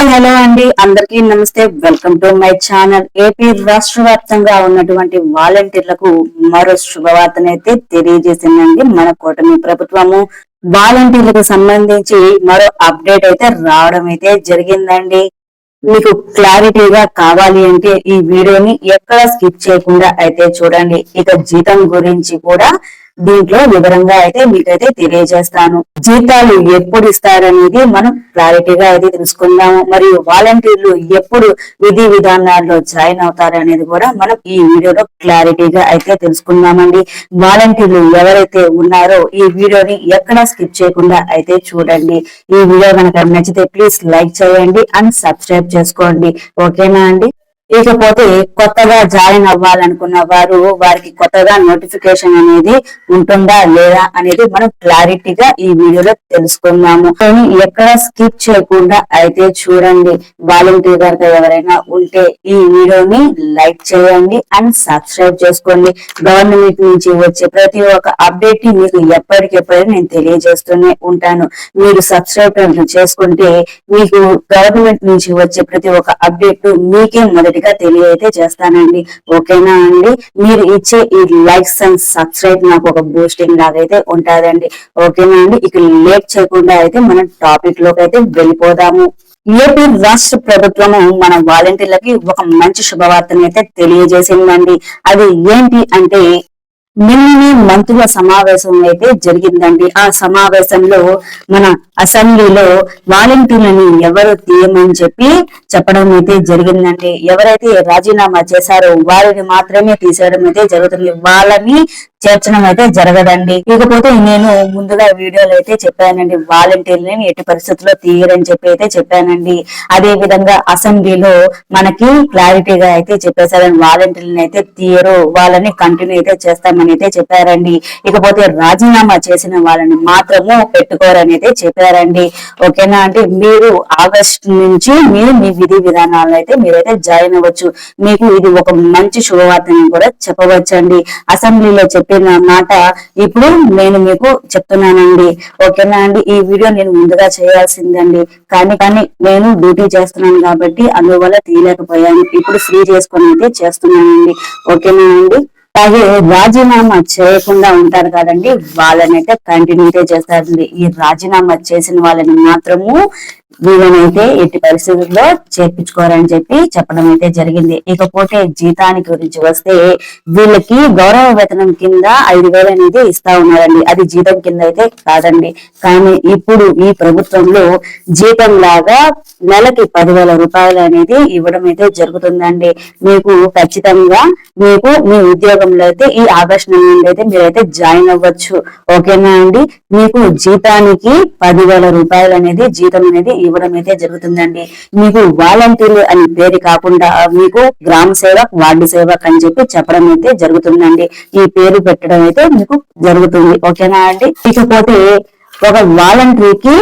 Hi hello అండి. అందరికీ నమస్తే. Welcome to my channel AP రాష్ట్ర వ్యాప్తంగా ఉన్నటువంటి వాలంటీర్లకు మరో శుభవార్తనైతే తెలియజేసిందండి మన కూటమి ప్రభుత్వము. వాలంటీర్లకు సంబంధించి మరో అప్డేట్ అయితే రావడం అయితే జరిగిందండి. మీకు క్లారిటీగా కావాలి అంటే ఈ వీడియోని ఎక్కడ స్కిప్ చేయకుండా అయితే చూడండి. ఇక జీతం గురించి కూడా దీంట్లో వివరంగా అయితే మీకైతే తెలియజేస్తాను. జీతాలు ఎప్పుడు ఇస్తారనేది మనం క్లారిటీగా అయితే తెలుసుకుందాము. మరియు వాలంటీర్లు ఎప్పుడు విధి విధానాల్లో జాయిన్ అవుతారు అనేది కూడా మనం ఈ వీడియోలో క్లారిటీగా అయితే తెలుసుకుందామండి. వాలంటీర్లు ఎవరైతే ఉన్నారో ఈ వీడియోని ఎక్కడా స్కిప్ చేయకుండా అయితే చూడండి. ఈ వీడియో కనుక నచ్చితే ప్లీజ్ లైక్ చేయండి అండ్ సబ్స్క్రైబ్ చేసుకోండి. ఓకేనా అండి? ఇకపోతే కొత్తగా జాయిన్ అవ్వాలనుకున్న వారు వారికి కొత్తగా నోటిఫికేషన్ అనేది ఉంటుందా లేదా అనేది మనం క్లారిటీగా ఈ వీడియోలో తెలుసుకుందాము. కానీ ఎక్కడ స్కిప్ చేయకుండా అయితే చూడండి. వాలంటీర్ కనుక ఎవరైనా ఉంటే ఈ వీడియోని లైక్ చేయండి అండ్ సబ్స్క్రైబ్ చేసుకోండి. గవర్నమెంట్ నుంచి వచ్చే ప్రతి ఒక్క అప్డేట్ని మీకు ఎప్పటికెప్పుడు నేను తెలియజేస్తూనే ఉంటాను. మీరు సబ్స్క్రైబ్ చేసుకుంటే మీకు గవర్నమెంట్ నుంచి వచ్చే ప్రతి ఒక్క అప్డేట్ మీకే మొదటి మొదటిగా తెలియైతే చేస్తానండి. ఓకేనా అండి? మీరు ఇచ్చే ఈ లైక్స్ అండ్ సబ్స్క్రైబ్ నాకు ఒక బూస్టింగ్ లాగైతే ఉంటుందండి. ఓకేనా అండి? ఇక లేట్ చేయకుండా అయితే మనం టాపిక్లోకి అయితే వెళ్ళిపోదాము. ఏపీ రాష్ట్ర ప్రభుత్వము మన వాలంటీర్లకి ఒక మంచి శుభవార్తను అయితే తెలియజేసిందండి. అది ఏంటి అంటే నిన్ననే మంత్రుల సమావేశం అయితే జరిగిందండి. ఆ సమావేశంలో మన అసెంబ్లీలో వాలంటీర్లని ఎవరు తీయమని చెప్పి చెప్పడం అయితే జరిగిందండి. ఎవరైతే రాజీనామా చేశారో వారిని మాత్రమే తీసేయడం అయితే జరుగుతుంది. వాళ్ళని చేర్చడం అయితే జరగదండి. ఇకపోతే నేను ముందుగా వీడియోలో అయితే చెప్పానండి. వాలంటీర్లని ఎట్టి పరిస్థితుల్లో తీయరని చెప్పి అయితే చెప్పానండి. అదే విధంగా అసెంబ్లీలో మనకి క్లారిటీగా అయితే చెప్పేశారని వాలంటీర్లను అయితే తీయరు. వాళ్ళని కంటిన్యూ అయితే చేస్తామని అయితే చెప్పారండి. ఇకపోతే రాజీనామా చేసిన వాళ్ళని మాత్రము పెట్టుకోరని అయితే చెప్పారండి. ఓకేనా అంటే మీరు ఆగస్ట్ నుంచి మీరు మీ విధి విధానాలను అయితే మీరైతే జాయిన్ అవ్వచ్చు. మీకు ఇది ఒక మంచి శుభవార్తని కూడా చెప్పవచ్చండి. అసెంబ్లీలో చెప్పిన మాట ఇప్పుడు నేను మీకు చెప్తున్నానండి. ఓకేనా అండి? ఈ వీడియో నేను ముందుగా చేయాల్సిందండి. కానీ కానీ నేను డ్యూటీ చేస్తున్నాను కాబట్టి అందువల్ల తీయలేకపోయాను. ఇప్పుడు ఫ్రీ చేసుకొని అయితే చేస్తున్నానండి. ఓకేనా అండి? అలాగే రాజీనామా చేయకుండా ఉంటారు కదండి. వాళ్ళనైతే కంటిన్యూటే కంటిన్యూ చేస్తారండి. ఈ రాజీనామా చేసిన వాళ్ళని మాత్రము వీళ్ళనైతే ఎట్టి పరిస్థితుల్లో చేర్పించుకోరని చెప్పి చెప్పడం అయితే జరిగింది. ఇకపోతే జీతానికి గురించి వస్తే వీళ్ళకి గౌరవ వేతనం కింద ఐదు వేలు అనేది ఇస్తా ఉన్నారండి. అది జీతం కింద అయితే కాదండి. కానీ ఇప్పుడు ఈ ప్రభుత్వంలో జీతం లాగా నెలకి పదివేల రూపాయలు అనేది ఇవ్వడం అయితే జరుగుతుందండి. మీకు ఖచ్చితంగా మీకు మీ ఉద్యోగంలో అయితే ఈ ఆకర్షణ నెల నుండి అయితే మీరైతే జాయిన్ అవ్వచ్చు. ఓకేనా అండి? మీకు జీతానికి పదివేల రూపాయలు అనేది జీతం అనేది ఇవ్వడం అయితే జరుగుతుందండి. మీకు వాలంటీర్లు అని పేరు కాకుండా మీకు గ్రామ సేవక్ వార్డు సేవక్ అని చెప్పి చెప్పడం అయితే జరుగుతుందండి. ఈ పేరు పెట్టడం అయితే మీకు జరుగుతుంది. ఓకేనా అండి? ఇకపోతే ఒక వాలంటీర్కి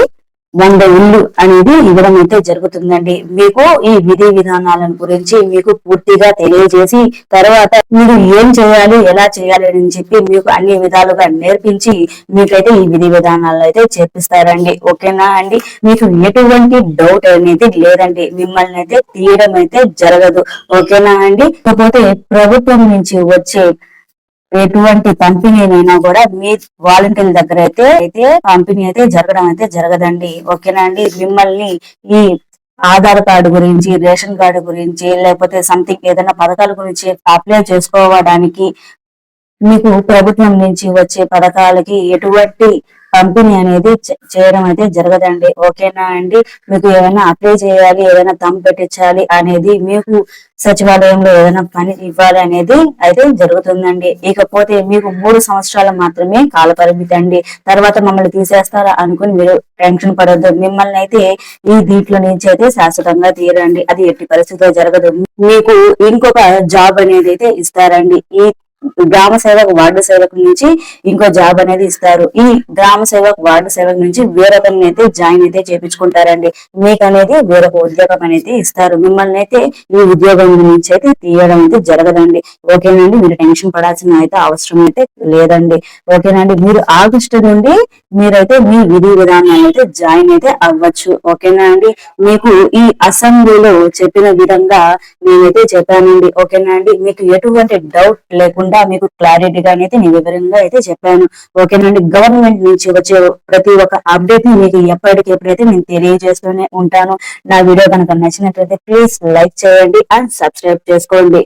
వంద ఇల్లు అనేది ఇవ్వడం అయితే జరుగుతుందండి. మీకు ఈ విధి విధానాలను గురించి మీకు పూర్తిగా తెలియజేసి తర్వాత మీరు ఏం చేయాలి ఎలా చేయాలి అని చెప్పి మీకు అన్ని విధాలుగా నేర్పించి మీకైతే ఈ విధి విధానాలు అయితే చేపిస్తారండి. ఓకేనా అండి? మీకు ఎటువంటి డౌట్ అనేది లేదండి. మిమ్మల్ని అయితే తీయడం అయితే జరగదు. ఓకేనా అండి? కాకపోతే ప్రభుత్వం నుంచి వచ్చే ఎటువంటి పంపిణీనైనా కూడా మీ వాలంటీర్ల దగ్గర అయితే అయితే పంపిణీ అయితే జరగడం అయితే జరగదండి. ఓకేనా అండి? మిమ్మల్ని ఈ ఆధార్ కార్డు గురించి రేషన్ కార్డు గురించి లేకపోతే సంథింగ్ ఏదైనా పథకాల గురించి అప్లై చేసుకోవడానికి మీకు ప్రభుత్వం నుంచి వచ్చే పథకాలకి ఎటువంటి పంపిణీ అనేది చేయడం అయితే జరగదండి. ఓకేనా అండి? మీకు ఏమైనా అప్లై చేయాలి ఏదైనా దమ్ పెట్టించాలి అనేది మీకు సచివాలయంలో ఏదైనా పని ఇవ్వాలి అనేది అయితే జరుగుతుందండి. ఇకపోతే మీకు మూడు సంవత్సరాలు మాత్రమే కాల పరిమితి అండి తర్వాత మమ్మల్ని తీసేస్తారా అనుకుని మీరు టెన్షన్ పడద్దు. మిమ్మల్ని అయితే ఈ దీంట్లో నుంచి అయితే శాశ్వతంగా తీయరండి. అది ఎట్టి పరిస్థితిలో జరగదు. మీకు ఇంకొక జాబ్ అనేది అయితే ఇస్తారండి. ఈ గ్రామ సేవకు వార్డు సేవకు నుంచి ఇంకో జాబ్ అనేది ఇస్తారు. ఈ గ్రామ సేవకు వార్డు సేవక్ నుంచి వేరొకరిని అయితే జాయిన్ అయితే చేపించుకుంటారండి. మీకు అనేది వేరొక ఉద్యోగం అనేది ఇస్తారు. మిమ్మల్ని అయితే ఈ ఉద్యోగం నుంచి అయితే తీయడం అయితే జరగదండి. ఓకేనండి? మీరు టెన్షన్ పడాల్సిన అయితే అవసరం అయితే లేదండి. ఓకేనండి? మీరు ఆగస్టు నుండి మీరైతే మీ విధి విధానాన్ని అయితే జాయిన్ అయితే అవ్వచ్చు. ఓకేనా అండి? మీకు ఈ అసెంబ్లీలో చెప్పిన విధంగా నేనైతే చెప్పానండి. ఓకేనా అండి? మీకు ఎటువంటి డౌట్ లేకుండా మీకు క్లారిటీగా అయితే నేను వివరంగా అయితే చెప్పాను. ఓకేనండి గవర్నమెంట్ నుంచి వచ్చే ప్రతి ఒక్క అప్డేట్ని మీకు ఎప్పటికెప్పుడైతే నేను తెలియజేస్తూనే ఉంటాను. నా వీడియో కనుక నచ్చినట్లయితే ప్లీజ్ లైక్ చేయండి అండ్ సబ్స్క్రైబ్ చేసుకోండి.